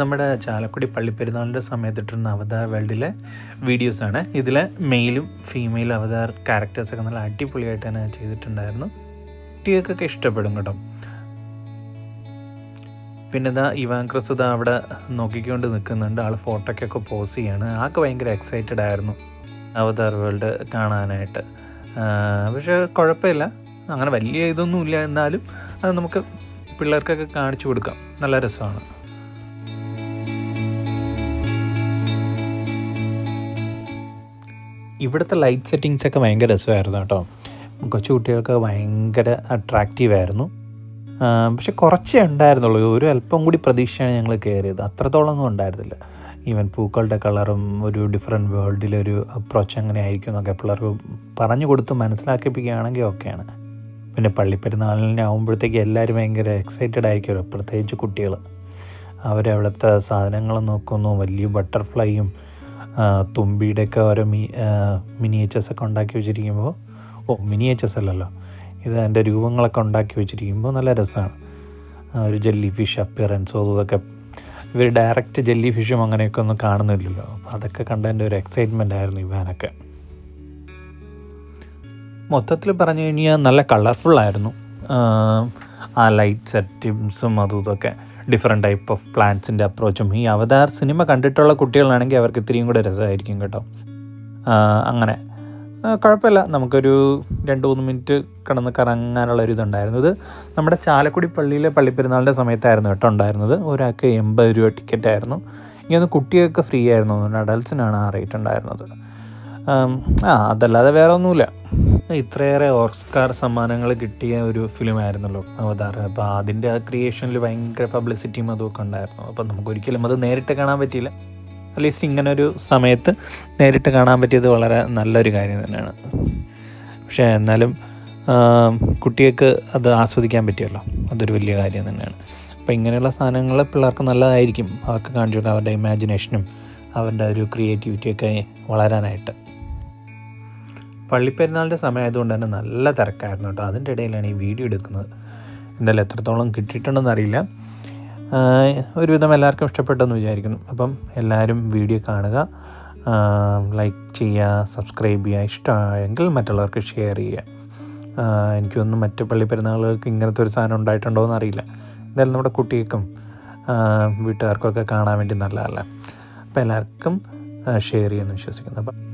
നമ്മുടെ ചാലക്കുടി പള്ളിപ്പെരുന്നാളിന്റെ സമയത്ത് ഇട്ടിരുന്ന അവതാർ വേൾഡിലെ വീഡിയോസാണ്. ഇതിൽ മെയിലും ഫീമെയിൽ അവതാർ ക്യാരക്ടേഴ്സൊക്കെ നല്ല അടിപൊളിയായിട്ട് തന്നെ ചെയ്തിട്ടുണ്ടായിരുന്നു. കുട്ടികൾക്കൊക്കെ ഇഷ്ടപ്പെടും കേട്ടോ. പിന്നെ ഇതാ ഇവാൻ ഇതാ അവിടെ നോക്കിക്കൊണ്ട് നിൽക്കുന്നുണ്ട്. ആൾ ഫോട്ടോയ്ക്കൊക്കെ പോസ് ചെയ്യാണ്. ആൾക്ക് ഭയങ്കര എക്സൈറ്റഡ് ആയിരുന്നു അവതാർ വേൾഡ് കാണാനായിട്ട്. പക്ഷേ കുഴപ്പമില്ല. അങ്ങനെ വലിയ ഇതൊന്നുമില്ല. എന്നാലും അത് നമുക്ക് പിള്ളേർക്കൊക്കെ കാണിച്ചു കൊടുക്കാം. നല്ല രസമാണ്. ഇവിടുത്തെ ലൈറ്റ് സെറ്റിങ്സ് ഒക്കെ ഭയങ്കര രസമായിരുന്നു കേട്ടോ. കൊച്ചു കുട്ടികൾക്ക് ഭയങ്കര അട്രാക്റ്റീവ് ആയിരുന്നു. പക്ഷെ കുറച്ചേ ഉണ്ടായിരുന്നുള്ളൂ. ഒരു അല്പം കൂടി പ്രതീക്ഷയാണ് ഞങ്ങൾ കയറിയത്. അത്രത്തോളം ഒന്നും ഉണ്ടായിരുന്നില്ല. ഈവൻ പൂക്കളുടെ കളറും ഒരു ഡിഫറെന്റ് വേൾഡിലൊരു അപ്രോച്ച് അങ്ങനെ ആയിരിക്കും എന്നൊക്കെ പിള്ളേർക്ക് പറഞ്ഞു കൊടുത്ത് മനസ്സിലാക്കിപ്പിക്കുകയാണെങ്കിൽ ഓക്കെയാണ്. പിന്നെ പള്ളിപ്പെരുന്നാളിനെ ആകുമ്പോഴത്തേക്ക് എല്ലാവരും ഭയങ്കര എക്സൈറ്റഡ് ആയിരിക്കുമല്ലോ പ്രത്യേകിച്ച് കുട്ടികൾ അവരവിടുത്തെ സാധനങ്ങൾ നോക്കുന്നു. വലിയ ബട്ടർഫ്ലൈയും തുമ്പിയുടെയൊക്കെ ഓരോ മി മിനിയേച്ചേഴ്സ് ഒക്കെ ഉണ്ടാക്കി വെച്ചിരിക്കുമ്പോൾ ഓ മിനിയേച്ചേഴ്സ് അല്ലല്ലോ. ഇത് അതിന്റെ രൂപങ്ങളൊക്കെ ഉണ്ടാക്കി വെച്ചിരിക്കുമ്പോൾ നല്ല രസമാണ്. ഒരു ജെല്ലി ഫിഷ് അപ്പിയറൻസോ അതൊക്കെ. ഇവർ ഡയറക്റ്റ് ജെല്ലി ഫിഷും അങ്ങനെയൊക്കെ ഒന്നും കാണുന്നില്ലല്ലോ. അപ്പോൾ അതൊക്കെ കണ്ടതിന്റെ ഒരു എക്സൈറ്റ്മെന്റ് ആയിരുന്നു ഇവാനൊക്കെ മൊത്തത്തിൽ പറഞ്ഞു കഴിഞ്ഞാൽ നല്ല കളർഫുള്ളായിരുന്നു ആ ലൈറ്റ് സെറ്റിംസും അതും ഇതൊക്കെ. ഡിഫറെന്റ് ടൈപ്പ് ഓഫ് പ്ലാന്റ്സിന്റെ അപ്രോച്ചും ഈ അവതാർ സിനിമ കണ്ടിട്ടുള്ള കുട്ടികളാണെങ്കിൽ അവർക്ക് ഇത്രയും കൂടെ രസമായിരിക്കും കേട്ടോ. അങ്ങനെ. കുഴപ്പമില്ല. നമുക്കൊരു രണ്ട് മൂന്ന് മിനിറ്റ് കിടന്ന് കറങ്ങാനുള്ള ഒരു ഇതുണ്ടായിരുന്നു. ഇത് നമ്മുടെ ചാലക്കുടി പള്ളിയിലെ പള്ളിപ്പെരുന്നാളിന്റെ സമയത്തായിരുന്നു കേട്ടോ ഉണ്ടായിരുന്നത്. ഒരാൾക്ക് എൺപത് രൂപ ടിക്കറ്റ് ആയിരുന്നു. ഇങ്ങനെ കുട്ടികൾക്ക് ഫ്രീ ആയിരുന്നു അഡൽസിനാണ് ആ റേറ്റ് ഉണ്ടായിരുന്നത്. ആം, അതല്ലാതെ വേറെ ഒന്നുമില്ല ഇത്രയേറെ ഓസ്കാർ സമ്മാനങ്ങൾ കിട്ടിയ ഒരു ഫിലിം ആയിരുന്നല്ലോ അവതാർ. അപ്പോൾ അതിന്റെ ആ ക്രിയേഷനിൽ ഭയങ്കര പബ്ലിസിറ്റിയും അതുമൊക്കെ ഉണ്ടായിരുന്നു. അപ്പം നമുക്ക് ഒരിക്കലും അത് നേരിട്ട് കാണാൻ പറ്റിയില്ല. അറ്റ്ലീസ്റ്റ് ഇങ്ങനൊരു സമയത്ത് നേരിട്ട് കാണാൻ പറ്റിയത് വളരെ നല്ലൊരു കാര്യം തന്നെയാണ്. പക്ഷേ എന്നാലും കുട്ടികൾക്ക് അത് ആസ്വദിക്കാൻ പറ്റിയല്ലോ. അതൊരു വലിയ കാര്യം തന്നെയാണ്. അപ്പോൾ ഇങ്ങനെയുള്ള സാധനങ്ങൾ പിള്ളേർക്ക് നല്ലതായിരിക്കും. അവർക്ക് കാണിച്ചു കൊടുക്കുക അവരുടെ ഇമാജിനേഷനും അവരുടെ ഒരു ക്രിയേറ്റിവിറ്റിയൊക്കെ വളരാനായിട്ട്. പള്ളിപ്പെരുന്നാളിന്റെ സമയമായതുകൊണ്ട് തന്നെ നല്ല തിരക്കായിരുന്നു കേട്ടോ. അതിന്റെ ഇടയിലാണ് ഈ വീഡിയോ എടുക്കുന്നത്. എന്തായാലും എത്രത്തോളം കിട്ടിയിട്ടുണ്ടെന്ന് അറിയില്ല. ഒരുവിധം എല്ലാവർക്കും ഇഷ്ടപ്പെട്ടെന്ന് വിചാരിക്കുന്നു. അപ്പം എല്ലാവരും വീഡിയോ കാണുക. ലൈക്ക് ചെയ്യുക സബ്സ്ക്രൈബ് ചെയ്യുക. ഇഷ്ടമായെങ്കിൽ മറ്റുള്ളവർക്ക് ഷെയർ ചെയ്യുക. എനിക്കൊന്നും മറ്റ് പള്ളി പെരുന്നാളുകൾക്ക് ഇങ്ങനത്തെ ഒരു സാധനം ഉണ്ടായിട്ടുണ്ടോ എന്ന് അറിയില്ല. എന്തായാലും നമ്മുടെ കുട്ടികൾക്കും വീട്ടുകാർക്കും വീട്ടുകാർക്കൊക്കെ കാണാൻ വേണ്ടി നല്ലതല്ല. അപ്പോൾ എല്ലാവർക്കും ഷെയർ ചെയ്യുമെന്ന് വിശ്വസിക്കുന്നു. അപ്പം